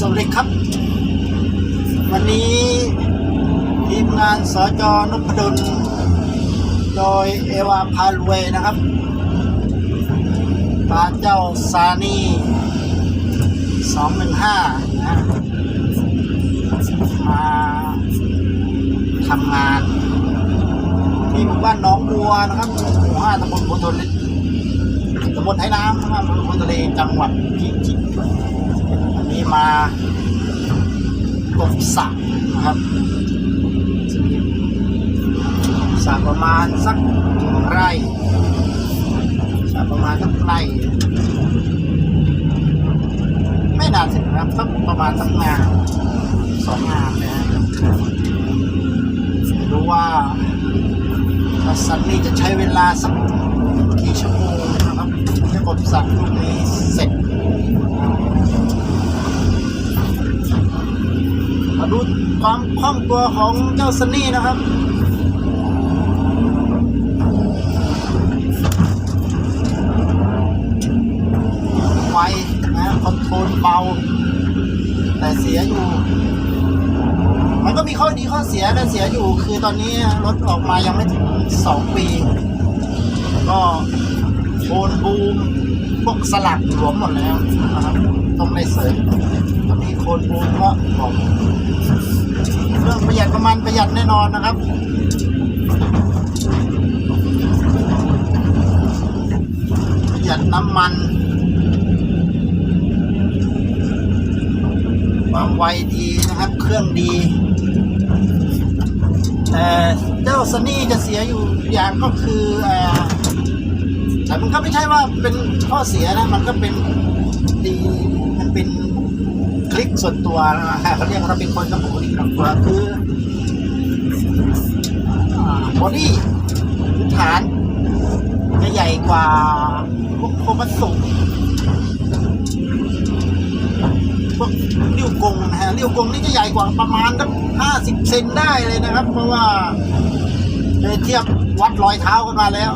สวัสดีครับ วันนี้ทีมงานสจนพดลโดยเอวาพารวยนะครับพาเจ้าซานีสองหนึ่งห้านะมาทำงานที่หมู่บ้านหน้องบัวนะครับหมู่ห้าตำบลโพทนตำบลไทยน้ำนะครับอำเภอทะเลจังหวัดพิจิตร นี้มากบสระนะครับสระประมาณสักไร่สระประมาณสักไร่ไม่นานถึงครับสักประมาณสักงานสองงานนะฮะไม่รู้ว่าถ้าสันนี่จะใช้เวลาสักกี่ชั่วโมงนะครับจะกดสัตว์ลูกนี้เสร็จ ดูความคล่องตัวของเจ้าซันนี่นะครับไวนะคอนโทรลเบา แต่เสียอยู่ มันก็มีข้อดีข้อเสียและเสียอยู่ คือตอนนี้รถออกมายังไม่ถึงสองปี ก็ โอนบูมพวกสลักหลวมหมดแล้วนะครับต้องได้เสริมตอนนี้โคนบูมก็บอกเรื่องประหยัดประมาณประหยัดแน่นอนนะครับประหยัดน้ำมันความไวดีนะครับ เครื่องดี แต่เจ้าซันนี่จะเสียอยู่อย่างก็คืออ แต่มันก็ไม่ใช่ว่าเป็นข้อเสียนะ มันก็เป็นดีมันเป็นคลิกส่วนตัวนะเขาเรียกว่าเป็นคนสมองคลิกส่วนตัวคือบอดี้ฐานจะใหญ่กว่าพวกโคมัสุพวกริ้ยวกงนะฮะริ้ยวกงนี่จะใหญ่กว่าประมาณสักห้าสิบเซนได้เลยนะครับ เพราะว่าเคยเทียบวัดรอยเท้ากันมาแล้ว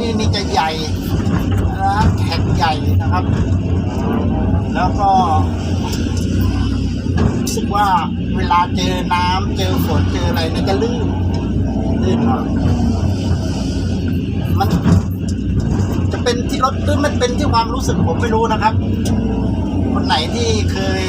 นี่นี่จะใหญ่นะแข็งใหญ่นะครับ แล้วก็รู้สึกว่าเวลาเจอน้ำเจอฝนเจออะไรเนี่ยจะลื่นลื่นหน่อยมันจะเป็นที่รถหรือมันเป็นที่ความรู้สึกผมไม่รู้นะครับ คนไหนที่เคย